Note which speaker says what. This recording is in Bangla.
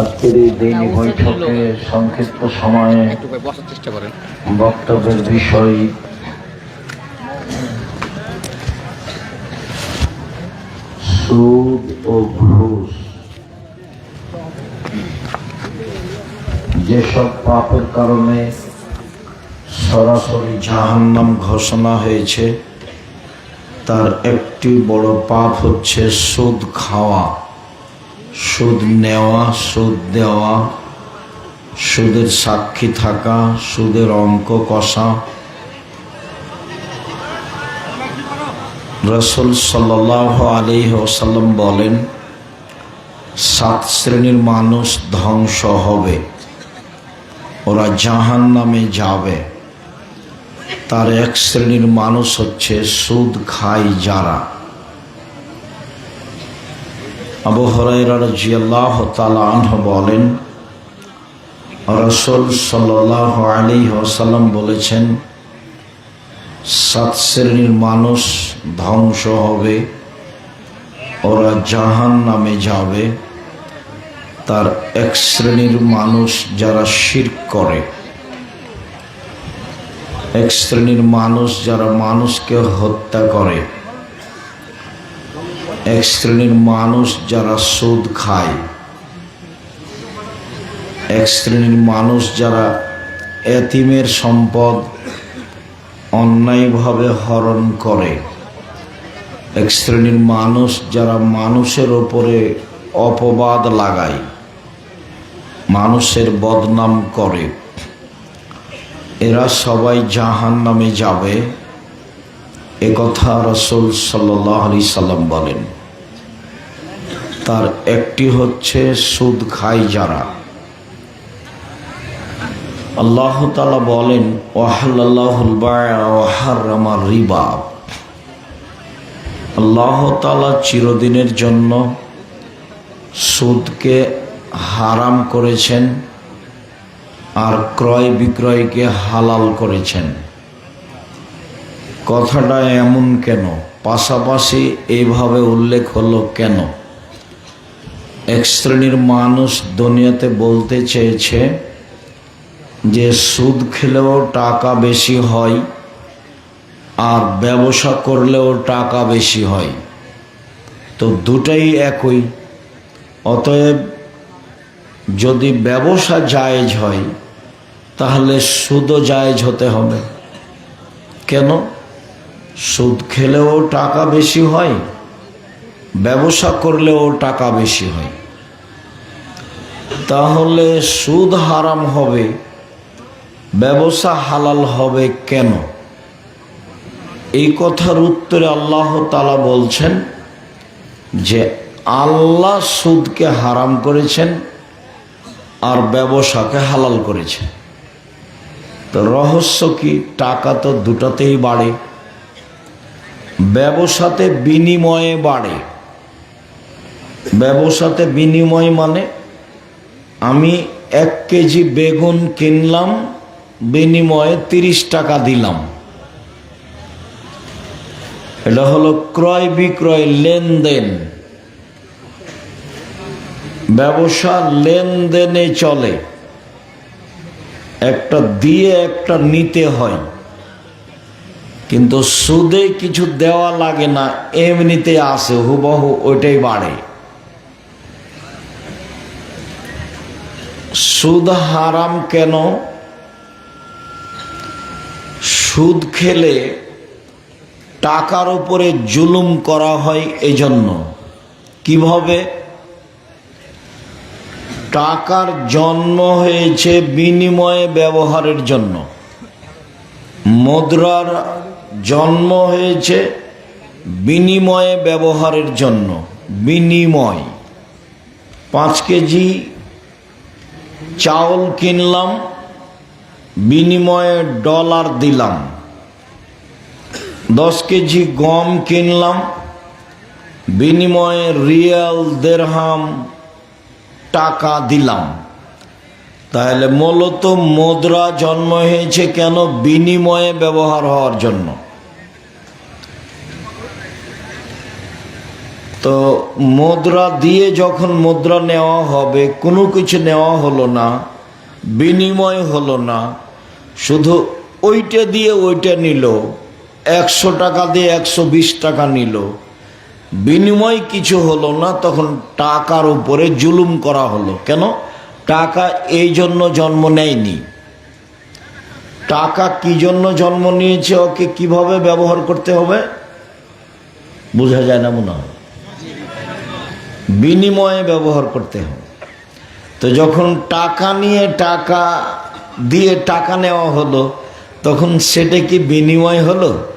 Speaker 1: আজকের এই দৈনিক বৈঠকে সংক্ষিপ্ত সময়ে বক্তব্যের বিষয় সুদ ও ঘুষ। যেসব পাপের কারণে সরাসরি জাহান্নাম ঘোষণা হয়েছে তার একটি বড় পাপ হচ্ছে সুদ খাওয়া। সুদ নেওয়া, সুদ দেওয়া, সুদের সাক্ষী থাকা, সুদের অঙ্ক কষা। রসুল সাল্লাহ আলী ওসাল্লাম বলেন, সাত শ্রেণির মানুষ ধ্বংস হবে, ওরা জাহান নামে যাবে। তার এক শ্রেণির মানুষ হচ্ছে সুদ খায় যারা। আবু হরাইরা রাজিয়াল্লাহ তালা আনহ বলেন, রসুল সাল্লাহ আলী ওসাল্লাম বলেছেন, সাত শ্রেণির মানুষ ধ্বংস হবে, ওরা জাহান নামে যাবে। তার এক শ্রেণির মানুষ যারা শির করে, এক শ্রেণির মানুষ যারা মানুষকে হত্যা করে এক শ্রেণির মানুষ যারা সুদ খায়। এক শ্রেণির মানুষ যারা এতিমের সম্পদ অন্যায়ভাবে হরণ করে। এক শ্রেণির মানুষ যারা মানুষের ওপরে অপবাদ লাগায়, মানুষের বদনাম করে। এরা সবাই জাহান নামে যাবে। একথা রসুল সাল্লাহ আলি সাল্লাম বলেন। তার একটি হচ্ছে সুদ খায় যারা। আল্লাহ তালা বলেন আল্লাহ তালা চিরদিনের জন্য সুদকে হারাম করেছেন আর ক্রয় বিক্রয়কে হালাল করেছেন। কথাটা এমন কেন? পাশাপাশি এইভাবে উল্লেখ হলো কেন? এক শ্রেণির মানুষ দুনিয়াতে বলতে চেয়েছে যে, সুদ খেলেও টাকা বেশি হয় আর ব্যবসা করলেও টাকা বেশি হয়। তো দুটাই একই। অতএব যদি ব্যবসা জায়েজ হয়, তাহলে সুদও জায়েজ হতে হবে। কেন? সুদ খেলেও টাকা বেশি হয়, ব্যবসা করলেও টাকা বেশি হয়। তাহলে সুদ হারাম হবে, ব্যবসা হালাল হবে কেন? এই কথার উত্তরে আল্লাহ তালা বলছেন যে, আল্লাহ সুদকে হারাম করেছেন আর ব্যবসাকে হালাল করেছেন। তো রহস্য কি? টাকা তো দুটাতেই বাড়ে। ব্যবসাতে বিনিময়ে বাড়ে। ব্যবসাতে বিনিময় মানে আমি এক কেজি বেগুন কিনলাম, বিনিময়ে তিরিশ টাকা দিলাম। এটা হলো ক্রয় বিক্রয় লেনদেন। ব্যবসা লেনদেনে চলে। একটা দিয়ে একটা নিতে হয়। কিন্তু সুদে কিছু দেওয়া লাগে না, এমনিতে আসে হুবহু ওইটাই বাড়ে। সুদ হারাম কেন? সুদ খেলে টাকার উপরে জুলুম করা হয় এই জন্য কীভাবে? টাকার জন্ম হয়েছে বিনিময়ে ব্যবহারের জন্য। মুদ্রার জন্ম হয়েছে বিনিময়ে ব্যবহারের জন্য, বিনিময়। পাঁচ কেজি চাউল কিনলাম, বিনিময়ে ডলার দিলাম। দশ কেজি গম কিনলাম, বিনিময়ে রিয়াল দেড়হাম টাকা দিলাম। তাহলে মূলত মুদ্রা জন্ম হয়েছে কেন? বিনিময়ে ব্যবহার হওয়ার জন্য। তো মুদ্রা দিয়ে যখন মুদ্রা নেওয়া হবে, কোনো কিছু নেওয়া হলো না, বিনিময় হলো না। শুধু ওইটা দিয়ে ওইটা নিল, একশো টাকা দিয়ে একশো বিশ টাকা নিল। বিনিময় কিছু হলো না, তখন টাকার উপরে জুলুম করা হলো। কেন? টাকা এই জন্য জন্ম নেয়নি। টাকা কি জন্য জন্ম নিয়েছে ওকে কীভাবে ব্যবহার করতে হবে? বোঝা যায় না মনে হয়। বিনিময়ে ব্যবহার করতে হয়। তো যখন টাকা নিয়ে টাকা দিয়ে টাকা নেওয়া হলো, তখন সেটা কি বিনিময় হলো?